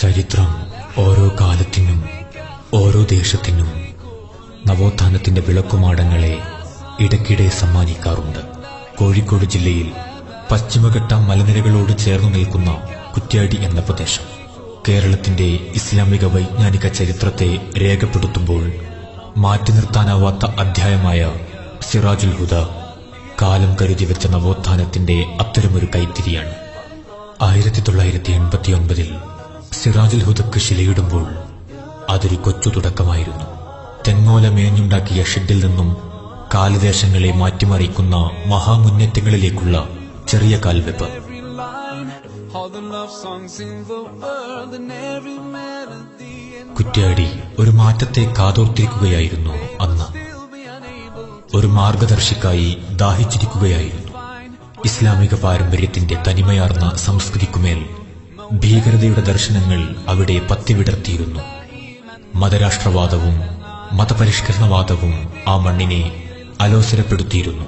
ചരിത്രം ഓരോ കാലത്തിനും ഓരോ ദേശത്തിനും നവോത്ഥാനത്തിന്റെ വിളക്കുമാടങ്ങളെ ഇടയ്ക്കിടെ സമ്മാനിക്കാറുണ്ട്. കോഴിക്കോട് ജില്ലയിൽ പശ്ചിമഘട്ട മലനിരകളോട് ചേർന്നു നിൽക്കുന്ന കുറ്റ്യാടി എന്ന പ്രദേശം. കേരളത്തിന്റെ ഇസ്ലാമിക വൈജ്ഞാനിക ചരിത്രത്തെ രേഖപ്പെടുത്തുമ്പോൾ മാറ്റി നിർത്താനാവാത്ത അധ്യായമായ സിറാജുൽ ഹുദ കാലം കരുതി വെച്ച നവോത്ഥാനത്തിന്റെ അത്തരമൊരു കൈത്തിരിയാണ്. ആയിരത്തി തൊള്ളായിരത്തി എൺപത്തിയൊൻപതിൽ സിറാജുൽ ഹുദക്ക് ശിലയിടുമ്പോൾ അതൊരു കൊച്ചു തുടക്കമായിരുന്നു. തെങ്ങോല മേഞ്ഞുണ്ടാക്കിയ ഷെഡിൽ നിന്നും കാലദേശങ്ങളെ മാറ്റിമറിക്കുന്ന മഹാമുന്നേറ്റങ്ങളിലേക്കുള്ള ചെറിയ കാൽവെപ്പ്. കുറ്റ്യാടി ഒരു മാറ്റത്തെ കാതോർത്തിരിക്കുകയായിരുന്നു അന്ന്. ഒരു മാർഗദർശിക്കായി ദാഹിച്ചിരിക്കുകയായിരുന്നു. ഇസ്ലാമിക പാരമ്പര്യത്തിന്റെ തനിമയാർന്ന സംസ്കൃതിക്കുമേൽ ഭീകരതയുടെ ദർശനങ്ങൾ അവിടെ പത്തിവിടർത്തിയിരുന്നു. മതരാഷ്ട്രവാദവും മതപരിഷ്കരണവാദവും ആ മണ്ണിനെ അലോസരപ്പെടുത്തിയിരുന്നു.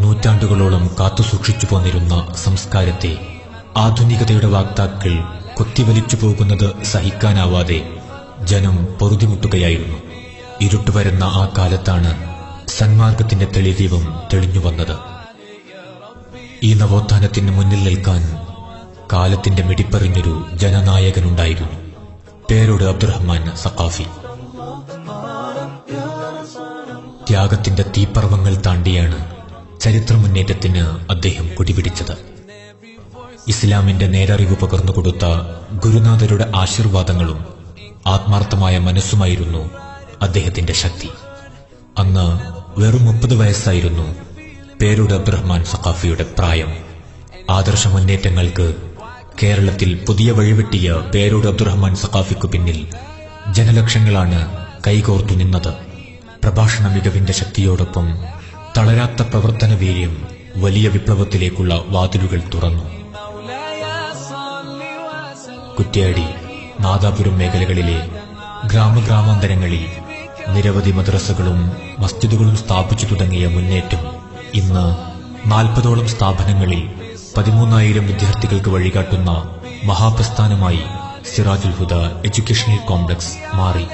നൂറ്റാണ്ടുകളോളം കാത്തുസൂക്ഷിച്ചു പോന്നിരുന്ന സംസ്കാരത്തെ ആധുനികതയുടെ വാക്താക്കൾ കൊത്തിവലിച്ചു പോകുന്നത് സഹിക്കാനാവാതെ ജനം പൊറുതിമുട്ടുകയായിരുന്നു. ഇരുട്ടുവരുന്ന ആ കാലത്താണ് സന്മാർഗത്തിന്റെ തെളിദീപം തെളിഞ്ഞു വന്നത്. ഈ നവോത്ഥാനത്തിന് മുന്നിൽ നിൽക്കാൻ കാലത്തിന്റെ മിടിപ്പറിഞ്ഞൊരു ജനനായകനുണ്ടായിരുന്നു. പേരോട് അബ്ദുറഹ്മാൻ സഖാഫി. ത്യാഗത്തിന്റെ തീപ്പർവങ്ങൾ താണ്ടിയാണ് ചരിത്ര മുന്നേറ്റത്തിന് അദ്ദേഹം കുടിപിടിച്ചത്. ഇസ്ലാമിന്റെ നേരറിവ് പകർന്നുകൊടുത്ത ഗുരുനാഥരുടെ ആശീർവാദങ്ങളും ആത്മാർത്ഥമായ മനസ്സുമായിരുന്നു അദ്ദേഹത്തിന്റെ ശക്തി. അന്ന് വെറും മുപ്പത് വയസ്സായിരുന്നു പേരുടെ അബ്ദുറഹ്മാൻ സഖാഫിയുടെ പ്രായം. ആദർശ മുന്നേറ്റങ്ങൾക്ക് കേരളത്തിൽ പുതിയ വഴിവെട്ടിയ പേരോട് അബ്ദുറഹ്മാൻ സഖാഫിക്കു പിന്നിൽ ജനലക്ഷങ്ങളാണ് കൈകോർത്തു നിന്നത്. പ്രഭാഷണ മികവിന്റെ ശക്തിയോടൊപ്പം തളരാത്ത പ്രവർത്തന വീര്യം വലിയ വിപ്ലവത്തിലേക്കുള്ള വാതിലുകൾ തുറന്നു. കുറ്റ്യാടി നാദാപുരം മേഖലകളിലെ ഗ്രാമഗ്രാമാന്തരങ്ങളിൽ നിരവധി മദ്രസകളും മസ്ജിദുകളും സ്ഥാപിച്ചു തുടങ്ങിയ മുന്നേറ്റം ഇന്ന് നാൽപ്പതോളം സ്ഥാപനങ്ങളിൽ പതിമൂന്നായിരം വിദ്യാർത്ഥികൾക്ക് വഴികാട്ടുന്ന മഹാപ്രസ്ഥാനമായി സിറാജുൽ ഹുദ എഡ്യൂക്കേഷണൽ കോംപ്ലക്സ് മാറി.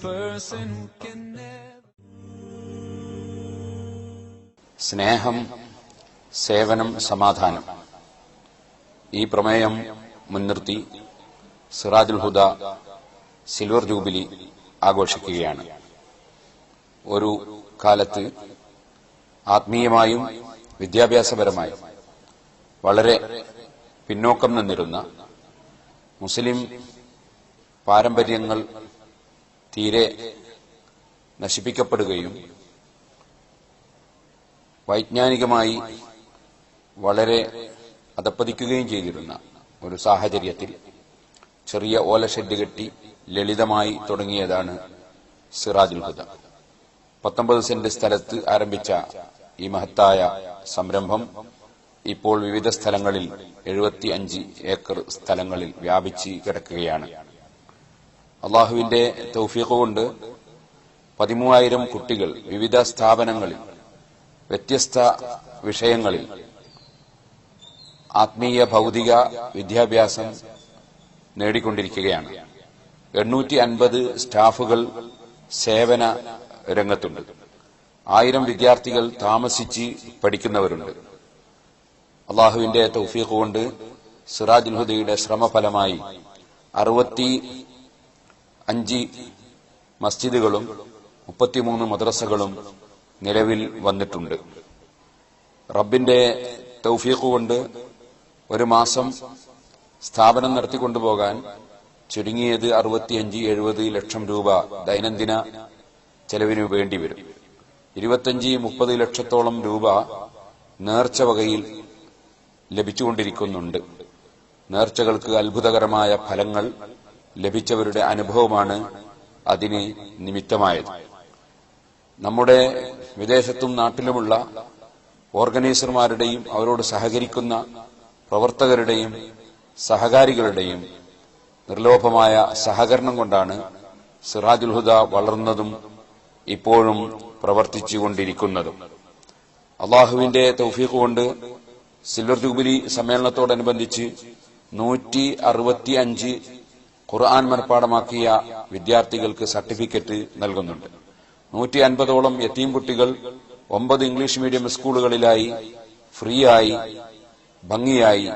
Person സ്നേഹം സേവനം സമാധാനം. ഈ പ്രമേയം മുൻനിർത്തി സിറാജുൽ ഹുദ സിൽവർ ജൂബിലി ആഘോഷിക്കുകയാണ്. ഒരു കാലത്ത് ആത്മീയമായും വിദ്യാഭ്യാസപരമായും വളരെ പിന്നോക്കം നിന്നിരുന്ന മുസ്ലിം പാരമ്പര്യങ്ങൾ തീരെ നശിപ്പിക്കപ്പെടുകയും വൈജ്ഞാനികമായി വളരെ അതപ്പതിക്കുകയും ചെയ്തിരുന്ന ഒരു സാഹചര്യത്തിൽ ചെറിയ ഓല ഷെഡ് കെട്ടി ലളിതമായി തുടങ്ങിയതാണ് സിറാജുൽ ഹുദ. പത്തൊമ്പത് സെന്റ് സ്ഥലത്ത് ആരംഭിച്ച ഈ മഹത്തായ സംരംഭം ഇപ്പോൾ വിവിധ സ്ഥലങ്ങളിൽ എഴുപത്തി അഞ്ച് ഏക്കർ സ്ഥലങ്ങളിൽ വ്യാപിച്ച് കിടക്കുകയാണ്. അള്ളാഹുവിന്റെ തൗഫീഖ് കൊണ്ട് പതിമൂവായിരം കുട്ടികൾ വിവിധ സ്ഥാപനങ്ങളിൽ വ്യത്യസ്ത വിഷയങ്ങളിൽ. ആത്മീയ ഭൗതിക വിദ്യാഭ്യാസം നേടിക്കൊണ്ടിരിക്കുകയാണ്. എണ്ണൂറ്റി അൻപത് സ്റ്റാഫുകൾ സേവന രംഗത്തുണ്ട്. ആയിരം വിദ്യാർത്ഥികൾ താമസിച്ച് പഠിക്കുന്നവരുണ്ട്. അള്ളാഹുവിന്റെ തൗഫീഖ് കൊണ്ട് സിറാജുൽ ഹുദയുടെ ശ്രമഫലമായി അറുപത്തി അഞ്ച് മസ്ജിദുകളും മുപ്പത്തിമൂന്ന് മദ്രസകളും നിലവിൽ വന്നിട്ടുണ്ട്. റബ്ബിന്റെ തൗഫീഖ് കൊണ്ട് ഒരു മാസം സ്ഥാപനം നടത്തിക്കൊണ്ടുപോകാൻ ചുരുങ്ങിയത് അറുപത്തിയഞ്ച് എഴുപത് ലക്ഷം രൂപ ദൈനംദിന ചെലവിന് വേണ്ടിവരും ഇരുപത്തിയഞ്ച് മുപ്പത് ലക്ഷത്തോളം രൂപ നേർച്ച വകയിൽ ലഭിച്ചുകൊണ്ടിരിക്കുന്നുണ്ട്. നേർച്ചകൾക്ക് അത്ഭുതകരമായ ഫലങ്ങൾ ലഭിച്ചവരുടെ അനുഭവമാണ് അതിന് നിമിത്തമായത്. നമ്മുടെ വിദേശത്തും നാട്ടിലുമുള്ള ഓർഗനൈസർമാരുടെയും അവരോട് സഹകരിക്കുന്ന പ്രവർത്തകരുടെയും സഹകാരികളുടെയും നിർലോഭമായ സഹകരണം കൊണ്ടാണ് സിറാജുൽ ഹുദ വളർന്നതും ഇപ്പോഴും പ്രവർത്തിച്ചുകൊണ്ടിരിക്കുന്നതും. അള്ളാഹുവിന്റെ തൗഫീഖ് കൊണ്ട് സിൽവർ ജൂബിലി സമ്മേളനത്തോടനുബന്ധിച്ച് നൂറ്റി അറുപത്തി അഞ്ച് ഖുർആൻ മനഃപ്പാടമാക്കിയ വിദ്യാർത്ഥികൾക്ക് സർട്ടിഫിക്കറ്റ് നൽകുന്നുണ്ട് നൂറ്റി അൻപതോളം യത്തീം കുട്ടികൾ ഒമ്പത് ഇംഗ്ലീഷ് മീഡിയം സ്കൂളുകളിലായി ഫ്രീ ആയി ഭംഗിയായി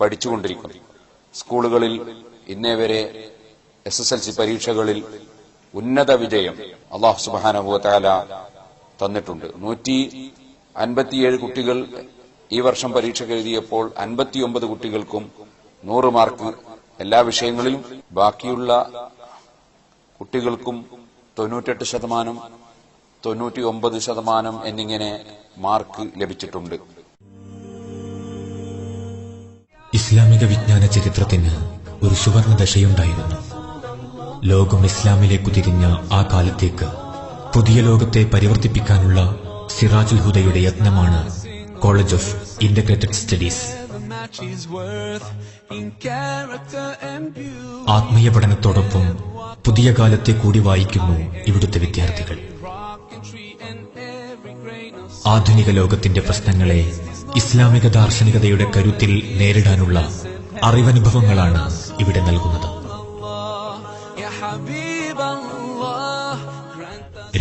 പഠിച്ചുകൊണ്ടിരിക്കുന്നു. സ്കൂളുകളിൽ ഇന്നേ വരെ എസ് എസ് എൽ സി പരീക്ഷകളിൽ ഉന്നത വിജയം അള്ളാഹു സുബാനുഭവത്താല തന്നിട്ടുണ്ട്. നൂറ്റി അൻപത്തിയേഴ് കുട്ടികൾ ഈ വർഷം പരീക്ഷ എഴുതിയപ്പോൾ അൻപത്തിയൊമ്പത് കുട്ടികൾക്കും നൂറ് മാർക്ക് എല്ലാ വിഷയങ്ങളിലും ബാക്കിയുള്ള കുട്ടികൾക്കും തൊണ്ണൂറ്റെട്ട് ശതമാനം തൊണ്ണൂറ്റി ഒമ്പത് ശതമാനം എന്നിങ്ങനെ മാർക്ക് ലഭിച്ചിട്ടുണ്ട്. ഇസ്ലാമിക വിജ്ഞാന ചരിത്രത്തിന് ഒരു സുവർണ ദശയുണ്ടായിരുന്നു ലോകം ഇസ്ലാമിലേക്ക് തിരിഞ്ഞ ആ കാലത്തേക്ക് പുതിയ ലോകത്തെ പരിവർത്തിപ്പിക്കാനുള്ള സിറാജുൽ ഹുദയുടെ യത്നമാണ് കോളേജ് ഓഫ് ഇന്റഗ്രേറ്റഡ് സ്റ്റഡീസ്. ആത്മീയ പഠനത്തോടൊപ്പം പുതിയ കാലത്തെ കൂടി വായിക്കുന്നു ഇവിടുത്തെ വിദ്യാർത്ഥികൾ. ആധുനിക ലോകത്തിന്റെ പ്രശ്നങ്ങളെ ഇസ്ലാമിക ദാർശനികതയുടെ കരുത്തിൽ നേരിടാനുള്ള അറിവനുഭവങ്ങളാണ് ഇവിടെ നൽകുന്നത്.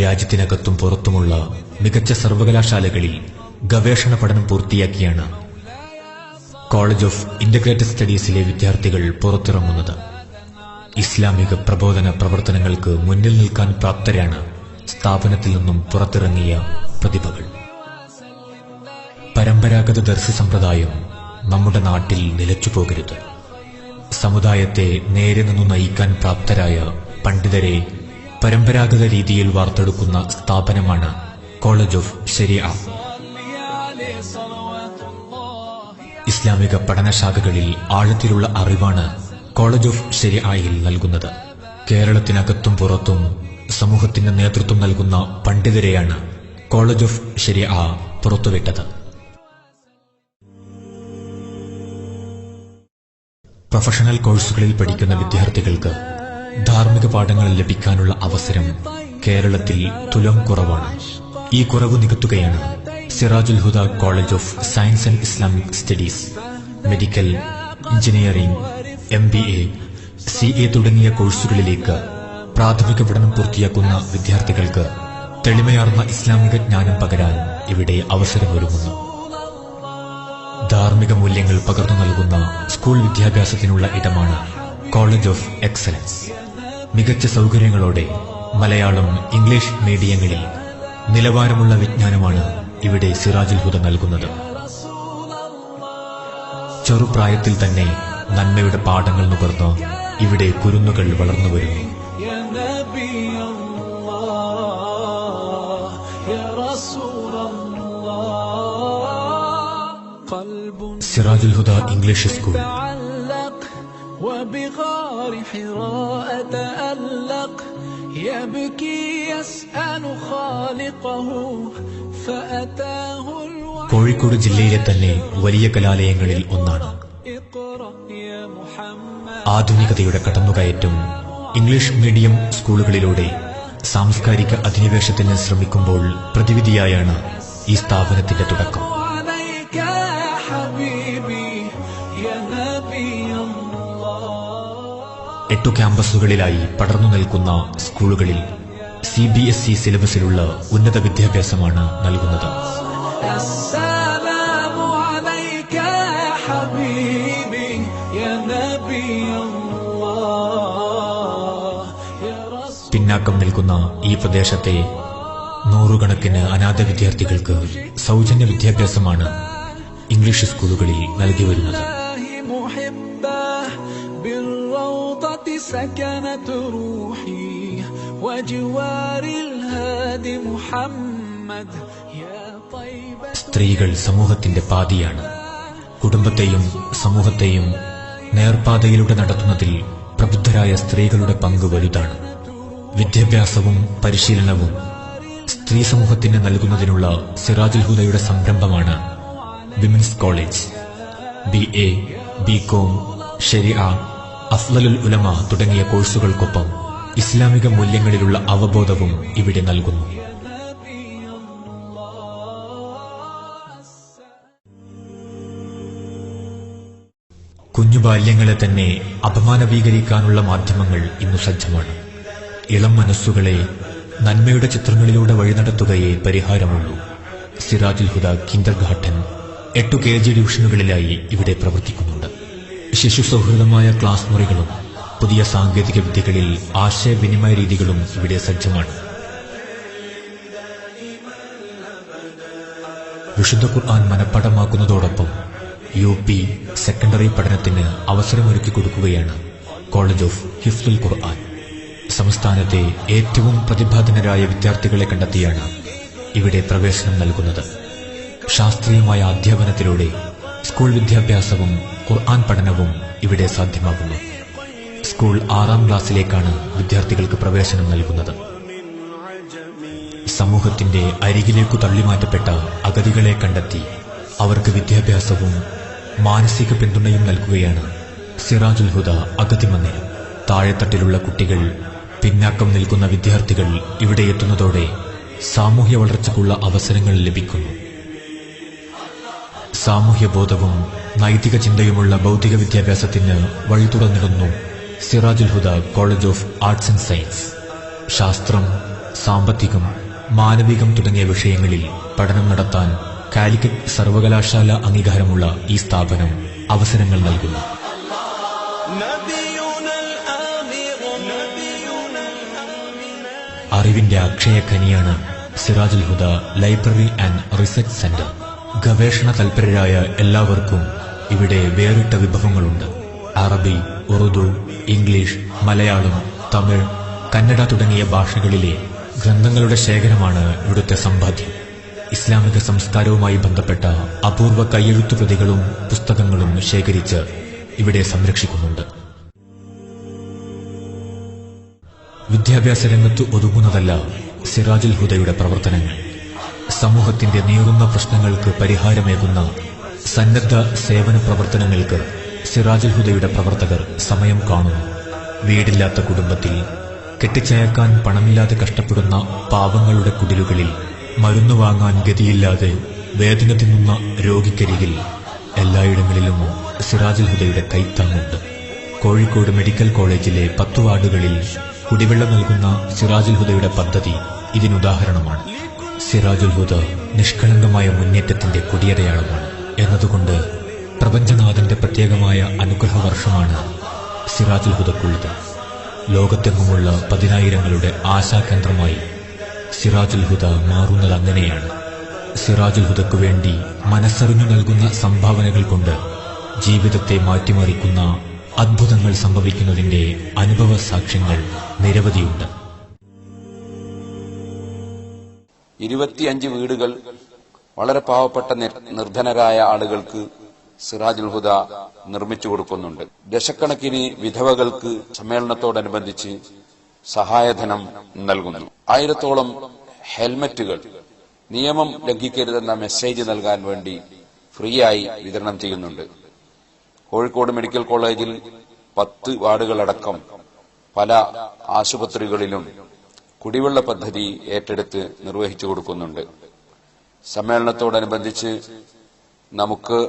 രാജ്യത്തിനകത്തും പുറത്തുമുള്ള മികച്ച സർവകലാശാലകളിൽ ഗവേഷണ പഠനം പൂർത്തിയാക്കിയാണ് കോളേജ് ഓഫ് ഇന്റഗ്രേറ്റഡ് സ്റ്റഡീസിലെ വിദ്യാർത്ഥികൾ പുറത്തിറങ്ങുന്നത്. ഇസ്ലാമിക പ്രബോധന പ്രവർത്തനങ്ങൾക്ക് മുന്നിൽ നിൽക്കാൻ പ്രാപ്തരാണ് സ്ഥാപനത്തിൽ നിന്നും പുറത്തിറങ്ങിയ പ്രതിഭകൾ. പരമ്പരാഗത ദർശ സമ്പ്രദായം നമ്മുടെ നാട്ടിൽ നിലച്ചു പോകരുത്. സമുദായത്തെ നേരെ നിന്നു നയിക്കാൻ പ്രാപ്തരായ പണ്ഡിതരെ പരമ്പരാഗത രീതിയിൽ വാർത്തെടുക്കുന്ന സ്ഥാപനമാണ് കോളേജ് ഓഫ് ശരിയ. ഇസ്ലാമിക പഠനശാഖകളിൽ ആഴത്തിലുള്ള അറിവാണ് കോളേജ് ഓഫ് ശരിയായിൽ നൽകുന്നത്. കേരളത്തിനകത്തും പുറത്തും സമൂഹത്തിന്റെ നേതൃത്വം നൽകുന്ന പണ്ഡിതരെയാണ് കോളേജ് ഓഫ് ശരിയ പുറത്തുവിട്ടത്. പ്രൊഫഷണൽ കോഴ്സുകളിൽ പഠിക്കുന്ന വിദ്യാർത്ഥികൾക്ക് ധാർമ്മിക പാഠങ്ങൾ ലഭിക്കാനുള്ള അവസരം കേരളത്തിൽ തുലം കുറവാണ്. ഈ കുറവ് നികത്തുകയാണ് Sirajul Huda college of science and Islamic studies medical engineering M B A C A തുടങ്ങിയ കോഴ്സുകളിലേക്ക് പ്രാഥമിക പഠനം പൂർത്തിയാക്കുന്ന വിദ്യാർത്ഥികൾക്ക് തെളിമയാർന്ന ഇസ്ലാമിക ജ്ഞാനം പകരാൻ ഇവിടെ അവസരമൊരുങ്ങുന്നു. ധാർമ്മിക മൂല്യങ്ങൾ പകർന്നു നൽകുന്ന സ്കൂൾ വിദ്യാഭ്യാസത്തിനുള്ള ഇടമാണ് കോളേജ് ഓഫ് എക്സലൻസ് മികച്ച സൗകര്യങ്ങളോടെ മലയാളം ഇംഗ്ലീഷ് മീഡിയങ്ങളിൽ നിലവാരമുള്ള വിജ്ഞാനമാണ് ഇവിടെ സിറാജുൽ ഹുദ നൽകുന്നത്. ചെറുപ്രായത്തിൽ തന്നെ നന്മയുടെ പാഠങ്ങൾ നുകർന്ന് ഇവിടെ കുരുന്നുകൾ വളർന്നു വരുന്നു يا نبي الله يا رسول الله قلب സിറാജുൽ ഹുദ ഇംഗ്ലീഷ് സ്കൂൾ تعلق وبغار حراء تألق يبكي يسأل خالقه فأتاه الوحي കോഴിക്കോട് ജില്ലയിലെ തന്നെ വലിയ കലാലയങ്ങളിൽ ഒന്നാണ് اقرأ يا محمد ആധുനികതയുടെ കടന്നുകയറ്റം ഇംഗ്ലീഷ് മീഡിയം സ്കൂളുകളിലൂടെ സാംസ്കാരിക അധിനിവേശത്തിന് ശ്രമിക്കുമ്പോൾ പ്രതിവിധിയായാണ് ഈ സ്ഥാപനത്തിന്റെ തുടക്കം. എട്ടു ക്യാമ്പസുകളിലായി പടർന്നു നിൽക്കുന്ന സ്കൂളുകളിൽ സി ബി എസ് ഇ സിലബസിലുള്ള ഉന്നത വിദ്യാഭ്യാസമാണ് നൽകുന്നത്. പിന്നാക്കം നിൽക്കുന്ന ഈ പ്രദേശത്തെ നൂറുകണക്കിന് അനാഥ വിദ്യാർത്ഥികൾക്ക് സൗജന്യ വിദ്യാഭ്യാസമാണ് ഇംഗ്ലീഷ് സ്കൂളുകളിൽ നൽകി വരുന്നത്. സ്ത്രീകൾ സമൂഹത്തിന്റെ പാതിയാണ്. കുടുംബത്തെയും സമൂഹത്തെയും നേർപാതയിലൂടെ നടത്തുന്നതിൽ പ്രബുദ്ധരായ സ്ത്രീകളുടെ പങ്ക് വലുതാണ്. വിദ്യാഭ്യാസവും പരിശീലനവും സ്ത്രീ സമൂഹത്തിന് നൽകുന്നതിനുള്ള സിറാജുൽ ഹുദയുടെ സംരംഭമാണ് women's college B A B com ഷെരിയ അഫ്ലലുൽ ഉലമ തുടങ്ങിയ കോഴ്സുകൾക്കൊപ്പം ഇസ്ലാമിക മൂല്യങ്ങളിലുള്ള അവബോധവും ഇവിടെ നൽകുന്നു. കുഞ്ഞു ബാല്യങ്ങളെ തന്നെ അപമാനവീകരിക്കാനുള്ള മാധ്യമങ്ങൾ ഇന്ന് സജ്ജമാണ്. ഇളം മനസ്സുകളെ നന്മയുടെ ചിത്രങ്ങളിലൂടെ വഴി നടത്തുകയേ പരിഹാരമുള്ളൂ. സിറാജുൽ ഹുദ കിൻഡർ ഗാർഡൻ എട്ടു കെ ജി ഡിവിഷനുകളിലായി ഇവിടെ പ്രവർത്തിക്കുന്നുണ്ട്. ശിശു സൗഹൃദമായ ക്ലാസ് മുറികളും പുതിയ സാങ്കേതിക വിദ്യകളിൽ ആശയവിനിമയ രീതികളും ഇവിടെ സജ്ജമാണ്. വിശുദ്ധ ഖുർആൻ മനഃപ്പാഠമാക്കുന്നതോടൊപ്പം യു പി സെക്കൻഡറി പഠനത്തിന് അവസരമൊരുക്കി കൊടുക്കുകയാണ് കോളേജ് ഓഫ് ഹിഫ്ലുൽ ഖുർആൻ. സംസ്ഥാനത്തെ ഏറ്റവും പ്രതിഭാധനരായ വിദ്യാർത്ഥികളെ കണ്ടെത്തിയാണ് ഇവിടെ പ്രവേശനം നൽകുന്നത്. ശാസ്ത്രീയമായ അധ്യാപനത്തിലൂടെ സ്കൂൾ വിദ്യാഭ്യാസവും ഖുർആൻ പഠനവും ഇവിടെ സാധ്യമാകുന്നു. സ്കൂൾ ആറാം ക്ലാസ്സിലേക്കാണ് വിദ്യാർത്ഥികൾക്ക് പ്രവേശനം നൽകുന്നത്. സമൂഹത്തിന്റെ അരികിലേക്കു തള്ളിമാറ്റപ്പെട്ട അഗതികളെ കണ്ടെത്തി അവർക്ക് വിദ്യാഭ്യാസവും മാനസിക പിന്തുണയും നൽകുകയാണ് സിറാജുൽ ഹുദ അഗതി മന്ദിരം താഴെത്തട്ടിലുള്ള കുട്ടികൾ പിന്നാക്കം നിൽക്കുന്ന വിദ്യാർത്ഥികൾ ഇവിടെ എത്തുന്നതോടെ സാമൂഹ്യ വളർച്ചയ്ക്കുള്ള അവസരങ്ങൾ ലഭിക്കുന്നു. സാമൂഹ്യബോധവും നൈതിക ചിന്തയുമുള്ള ഭൗതിക വിദ്യാഭ്യാസത്തിന് വഴി തുറന്നിടുന്നു Sirajul Huda college of arts and science. ശാസ്ത്രം സാമ്പത്തികം മാനവികം തുടങ്ങിയ വിഷയങ്ങളിൽ പഠനം നടത്താൻ കാലിക്കറ്റ് സർവകലാശാല അംഗീകാരമുള്ള ഈ സ്ഥാപനം അവസരങ്ങൾ നൽകുന്നു. അറിവിന്റെ അക്ഷയഖനിയാണ് Sirajul Huda library and research centre. ഗവേഷണ തൽപരരായ എല്ലാവർക്കും ഇവിടെ വേറിട്ട വിഭവങ്ങളുണ്ട്. അറബി ഉറുദു ഇംഗ്ലീഷ് മലയാളം തമിഴ് കന്നഡ തുടങ്ങിയ ഭാഷകളിലെ ഗ്രന്ഥങ്ങളുടെ ശേഖരമാണ് ഇവിടുത്തെ സമ്പാദ്യം. ഇസ്ലാമിക സംസ്കാരവുമായി ബന്ധപ്പെട്ട അപൂർവ കയ്യെഴുത്തു പ്രതികളും പുസ്തകങ്ങളും ശേഖരിച്ച് ഇവിടെ സംരക്ഷിക്കുന്നുണ്ട്. വിദ്യാഭ്യാസ രംഗത്ത് ഒതുങ്ങുന്നതല്ല സിറാജുൽ ഹുദയുടെ പ്രവർത്തനങ്ങൾ. സമൂഹത്തിന്റെ നീറുന്ന പ്രശ്നങ്ങൾക്ക് പരിഹാരമേകുന്ന സന്നദ്ധ സേവന പ്രവർത്തനങ്ങൾക്ക് സിറാജുൽ ഹുദയുടെ പ്രവർത്തകർ സമയം കാണുന്നു. വീടില്ലാത്ത കുടുംബത്തിൽ കെട്ടിച്ചയക്കാൻ പണമില്ലാതെ കഷ്ടപ്പെടുന്ന പാവങ്ങളുടെ കുടിലുകളിൽ മരുന്ന് വാങ്ങാൻ ഗതിയില്ലാതെ വേദന തിന്നുന്ന രോഗിക്കരികിൽ എല്ലായിടങ്ങളിലും സിറാജുൽ ഹുദയുടെ കൈത്താങ്ങുണ്ട്. കോഴിക്കോട് മെഡിക്കൽ കോളേജിലെ പത്തു വാർഡുകളിൽ കുടിവെള്ളം നൽകുന്ന സിറാജുൽ ഹുദയുടെ പദ്ധതി ഇതിനുദാഹരണമാണ് സിറാജുൽ ഹുദ നിഷ്കളങ്കമായ മുന്നേറ്റത്തിന്റെ കൊടിയടയാളമാണ് എന്നതുകൊണ്ട് പ്രപഞ്ചനാഥന്റെ പ്രത്യേകമായ അനുഗ്രഹ വർഷമാണ് സിറാജുൽ ഹുദക്കുള്ളത്. ലോകത്തെങ്ങുമുള്ള പതിനായിരങ്ങളുടെ ആശാകേന്ദ്രമായി സിറാജുൽ ഹുദ മാറുന്നത് അങ്ങനെയാണ്. സിറാജുൽ ഹുദക്കു വേണ്ടി മനസ്സറിഞ്ഞു നൽകുന്ന സംഭാവനകൾ കൊണ്ട് ജീവിതത്തെ മാറ്റിമറിക്കുന്ന അത്ഭുതങ്ങൾ സംഭവിക്കുന്നതിന്റെ അനുഭവ സാക്ഷ്യങ്ങൾ നിരവധിയുണ്ട്. ഇരുപത്തിയഞ്ച് വീടുകൾ വളരെ പാവപ്പെട്ട നിർധനരായ ആളുകൾക്ക് സിറാജുൽ ഹുദ നിർമ്മിച്ചു കൊടുക്കുന്നുണ്ട്. ദശക്കണക്കിന് വിധവകൾക്ക് സമ്മേളനത്തോടനുബന്ധിച്ച് സഹായധനം നൽകുന്നു. ആയിരത്തോളം ഹെൽമറ്റുകൾ നിയമം ലംഘിക്കരുതെന്ന മെസ്സേജ് നൽകാൻ വേണ്ടി ഫ്രീ ആയി വിതരണം ചെയ്യുന്നുണ്ട്. കോഴിക്കോട് മെഡിക്കൽ കോളേജിൽ പത്ത് വാർഡുകളടക്കം പല ആശുപത്രികളിലും കുടിവെള്ള പദ്ധതി ഏറ്റെടുത്ത് നിർവഹിച്ചു കൊടുക്കുന്നുണ്ട്. സമ്മേളനത്തോടനുബന്ധിച്ച് നമുക്ക്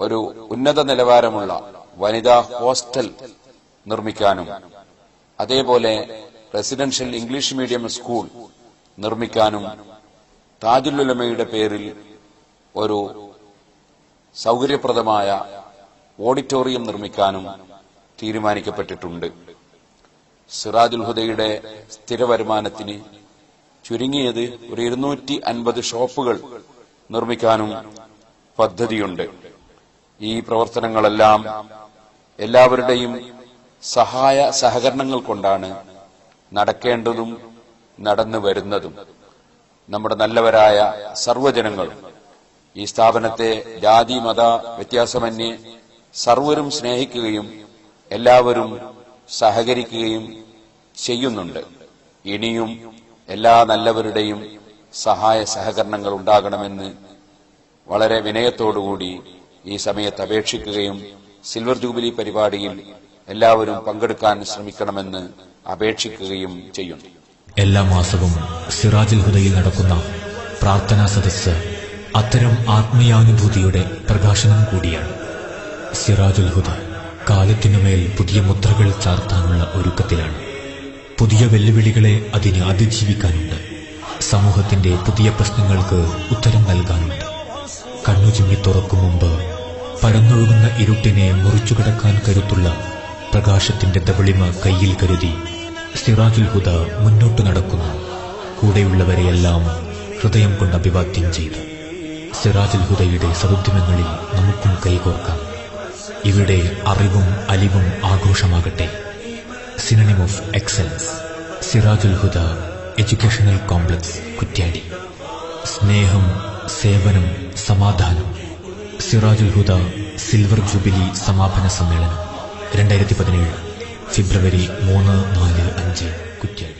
ഒരു ഉന്നത നിലവാരമുള്ള വനിതാ ഹോസ്റ്റൽ നിർമ്മിക്കാനും അതേപോലെ റെസിഡൻഷ്യൽ ഇംഗ്ലീഷ് മീഡിയം സ്കൂൾ നിർമ്മിക്കാനും താജുലുലമയുടെ പേരിൽ ഒരു സൗകര്യപ്രദമായ ഓഡിറ്റോറിയം നിർമ്മിക്കാനും തീരുമാനിക്കപ്പെട്ടിട്ടുണ്ട്. സിറാജുൽ ഹുദയുടെ സ്ഥിര വരുമാനത്തിന് ചുരുങ്ങിയത് ഒരു ഇരുന്നൂറ്റി അൻപത് ഷോപ്പുകൾ നിർമ്മിക്കാനും പദ്ധതിയുണ്ട്. ഈ പ്രവർത്തനങ്ങളെല്ലാം എല്ലാവരുടെയും സഹായ സഹകരണങ്ങൾ കൊണ്ടാണ് നടക്കേണ്ടതും നടന്നു വരുന്നതും. നമ്മുടെ നല്ലവരായ സർവജനങ്ങളും ഈ സ്ഥാപനത്തെ ജാതി മത വ്യത്യാസമന്യേ സർവരും സ്നേഹിക്കുകയും എല്ലാവരും സഹകരിക്കുകയും ചെയ്യുന്നുണ്ട്. ഇനിയും എല്ലാ നല്ലവരുടെയും സഹായ സഹകരണങ്ങൾ ഉണ്ടാകണമെന്ന് വളരെ വിനയത്തോടുകൂടി ഈ സമയത്ത് അപേക്ഷിക്കുകയും സിൽവർ ജൂബിലി പരിപാടിയിൽ എല്ലാവരും പങ്കെടുക്കാൻ ശ്രമിക്കണമെന്ന് അപേക്ഷിക്കുകയും ചെയ്യുന്നു. എല്ലാ മാസവും സിറാജിൽ ഹുദയിൽ നടക്കുന്ന പ്രാർത്ഥനാ സദസ്സ് അത്തരം ആത്മീയാനുഭൂതിയുടെ പ്രകാശനം കൂടിയാണ്. സിറാജുൽ ഹുദ കാലത്തിനുമേൽ പുതിയ മുദ്രകൾ ചാർത്താനുള്ള ഒരുക്കത്തിലാണ്. പുതിയ വെല്ലുവിളികളെ അതിന് അതിജീവിക്കാനുണ്ട്. സമൂഹത്തിന്റെ പുതിയ പ്രശ്നങ്ങൾക്ക് ഉത്തരം നൽകാനുണ്ട്. കണ്ണുചിമ്മി തുറക്കും മുമ്പ് പരന്നൊഴുകുന്ന ഇരുട്ടിനെ മുറിച്ചുകിടക്കാൻ കരുത്തുള്ള പ്രകാശത്തിന്റെ തവളിമ കയ്യിൽ കരുതി സിറാജുൽ ഹുദ മുന്നോട്ട് നടക്കുന്നു. കൂടെയുള്ളവരെയെല്ലാം ഹൃദയം കൊണ്ട് അഭിവാദ്യം ചെയ്ത് സിറാജുൽ ഹുദയുടെ സദുദ്യമങ്ങളിൽ നമുക്കും കൈകോർക്കാം. ഇവിടെ അറിവും അലിവും ആഘോഷമാകട്ടെ. Synonym of excellence Sirajul Huda educational complex Kuttiadi. സ്നേഹം സേവനം സമാധാനം. സിറാജുൽ ഹുദ സിൽവർ ജൂബിലി സമാപന സമ്മേളനം രണ്ടായിരത്തി പതിനേഴ് ഫെബ്രുവരി മൂന്ന് നാല് അഞ്ച് കുറ്റ്യാടി.